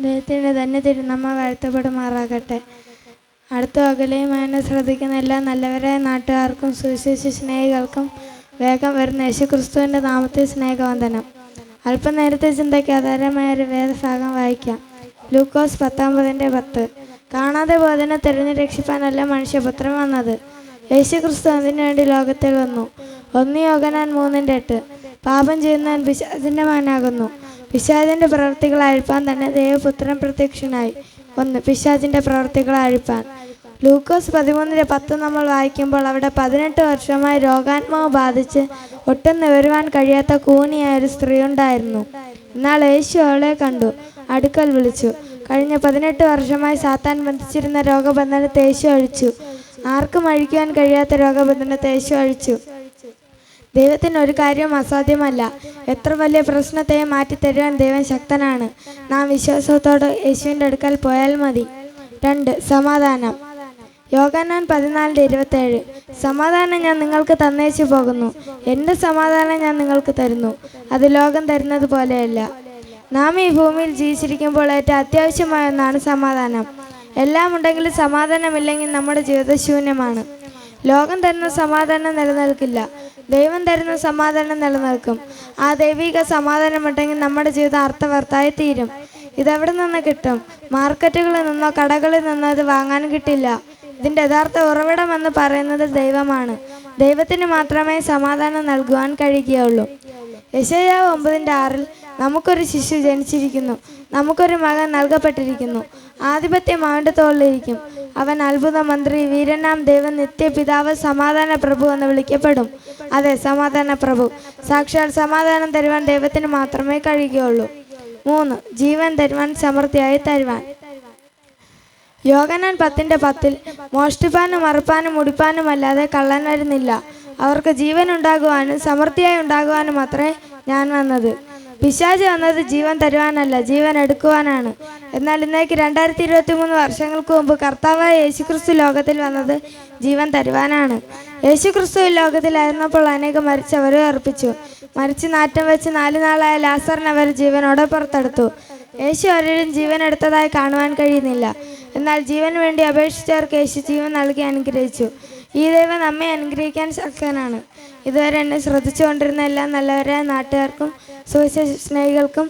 ദൈവത്തിന്റെ തന്നെ തിരുനമ്മ വാഴ്ത്തപ്പെടുമാറാകട്ടെ. അടുത്ത അകലെയുമായി ശ്രദ്ധിക്കുന്ന എല്ലാ നല്ലവരായ നാട്ടുകാർക്കും സുവിശേഷ സ്നേഹികൾക്കും വേഗം വരുന്ന യേശുക്രിസ്തുവിന്റെ നാമത്തിൽ സ്നേഹവന്ദനം. അല്പനേരത്തെ ചിന്തയ്ക്ക് ആധാരമായ ഒരു വേദഭാഗം വായിക്കാം. ലൂക്കോസ് പത്തൊമ്പതിന്റെ പത്ത്. കാണാതെ പോയതിനെ തിരഞ്ഞു രക്ഷിപ്പാനല്ല മനുഷ്യപുത്രൻ വന്നത്. യേശുക്രിസ്തു അതിനു വേണ്ടി ലോകത്തിൽ വന്നു? ഒന്ന് യോഗനാൻ മൂന്നിന്റെ എട്ട്. പാപം ചെയ്യുന്നവൻ പിശാചിന്റെ മകനാകുന്നു പിശാചിന്റെ പ്രവൃത്തികൾ അഴിപ്പാൻ തന്നെ ദേവപുത്രൻ പ്രത്യക്ഷനായി ഒന്ന് പിശാചിന്റെ പ്രവൃത്തികൾ അഴിപ്പാൻ. ലൂക്കോസ് പതിമൂന്നിലെ പത്ത് നമ്മൾ വായിക്കുമ്പോൾ അവിടെ പതിനെട്ട് വർഷമായി രോഗാത്മാവ് ബാധിച്ച് ഒട്ടും നിവരുവാൻ കഴിയാത്ത കൂനിയായ ഒരു സ്ത്രീ ഉണ്ടായിരുന്നു എന്നാൽ യേശു അവളെ കണ്ടു അടുക്കൽ വിളിച്ചു. കഴിഞ്ഞ പതിനെട്ട് വർഷമായി സാത്താൻ ബന്ധിച്ചിരുന്ന രോഗബന്ധനത്തെ യേശു അഴിച്ചു. ആർക്കും അഴിക്കുവാൻ കഴിയാത്ത രോഗബന്ധനത്തെ യേശു അഴിച്ചു. ദൈവത്തിന് ഒരു കാര്യവും അസാധ്യമല്ല. എത്ര വലിയ പ്രശ്നത്തെ മാറ്റിത്തരുവാൻ ദൈവം ശക്തനാണ്. നാം വിശ്വാസത്തോടെ യേശുവിന്റെ അടുക്കൽ പോയാൽ മതി. രണ്ട് സമാധാനം. യോഗാനാൻ പതിനാലിന്റെ ഇരുപത്തേഴ്. സമാധാനം ഞാൻ നിങ്ങൾക്ക് തന്നേച്ചു പോകുന്നു. എന്റെ സമാധാനം ഞാൻ നിങ്ങൾക്ക് തരുന്നു. അത് ലോകം തരുന്നത് പോലെയല്ല. നാം ഈ ഭൂമിയിൽ ജീവിച്ചിരിക്കുമ്പോൾ ഏറ്റവും അത്യാവശ്യമായ ഒന്നാണ് സമാധാനം. എല്ലാം ഉണ്ടെങ്കിലും സമാധാനമില്ലെങ്കിൽ നമ്മുടെ ജീവിതം ശൂന്യമാണ് ലോകം തരുന്ന സമാധാനം നിലനിൽക്കില്ല. ദൈവം തരുന്ന സമാധാനം നിലനിൽക്കും. ആ ദൈവിക സമാധാനം ഉണ്ടെങ്കിൽ നമ്മുടെ ജീവിതം അർത്ഥവർത്തായി തീരും. ഇതെവിടെ നിന്ന് കിട്ടും? മാർക്കറ്റുകളിൽ നിന്നോ കടകളിൽ നിന്നോ ഇത് വാങ്ങാൻ കിട്ടില്ല. ഇതിന്റെ യഥാർത്ഥ ഉറവിടം എന്ന് പറയുന്നത് ദൈവമാണ്. ദൈവത്തിന് മാത്രമേ സമാധാനം നൽകുവാൻ കഴിയുകയുള്ളൂ. യശയാവ് ഒമ്പതിന്റെ ആറിൽ നമുക്കൊരു ശിശു ജനിച്ചിരിക്കുന്നു. നമുക്കൊരു മകൻ നൽകപ്പെട്ടിരിക്കുന്നു. ആധിപത്യം അവന്റെ തോളിലിരിക്കും അവൻ അത്ഭുത മന്ത്രി വീരനാം ദേവൻ നിത്യപിതാവ് സമാധാന പ്രഭു എന്ന് വിളിക്കപ്പെടും. അതെ സമാധാന പ്രഭു. സാക്ഷാൽ സമാധാനം തരുവാൻ ദൈവത്തിന് മാത്രമേ കഴിയുകയുള്ളൂ. മൂന്ന് ജീവൻ തരുവാൻ സമൃദ്ധിയായി തരുവാൻ. യോഗനാൻ പത്തിന്റെ പത്തിൽ മോഷ്ടിപ്പാനും മറുപ്പാനും മുടിപ്പാനും അല്ലാതെ കള്ളൻ വരുന്നില്ല അവർക്ക് ജീവൻ ഉണ്ടാകുവാനും സമൃദ്ധിയായി ഉണ്ടാകുവാനും മാത്രമേ ഞാൻ വന്നത്. പിശാച് വന്നത് ജീവൻ തരുവാനല്ല ജീവൻ എടുക്കുവാനാണ്. എന്നാൽ ഇന്നേക്ക് രണ്ടായിരത്തി ഇരുപത്തി മൂന്ന് വർഷങ്ങൾക്ക് മുമ്പ് കർത്താവായ യേശുക്രിസ്തു ലോകത്തിൽ വന്നത് ജീവൻ തരുവാനാണ്. യേശുക്രിസ്തു ലോകത്തിലായിരുന്നപ്പോൾ അനേകം മരിച്ചവരെ അർപ്പിച്ചു. മരിച്ച് നാറ്റം വെച്ച് നാല് നാളായ ലാസറിനെ അവർ ജീവനോടെ പുറത്തെടുത്തു. യേശു ആരുടെയും ജീവൻ എടുത്തതായി കാണുവാൻ കഴിയുന്നില്ല. എന്നാൽ ജീവൻ വേണ്ടി അപേക്ഷിച്ചവർക്ക് യേശു ജീവൻ നൽകി അനുഗ്രഹിച്ചു. ഈ ദൈവം നമ്മെ അനുഗ്രഹിക്കാൻ ശക്തനാണ്. ഇതുവരെ എന്നെ ശ്രദ്ധിച്ചുകൊണ്ടിരുന്ന എല്ലാ നല്ലവരായ നാട്ടുകാർക്കും സുവിശേഷ സ്നേഹികൾക്കും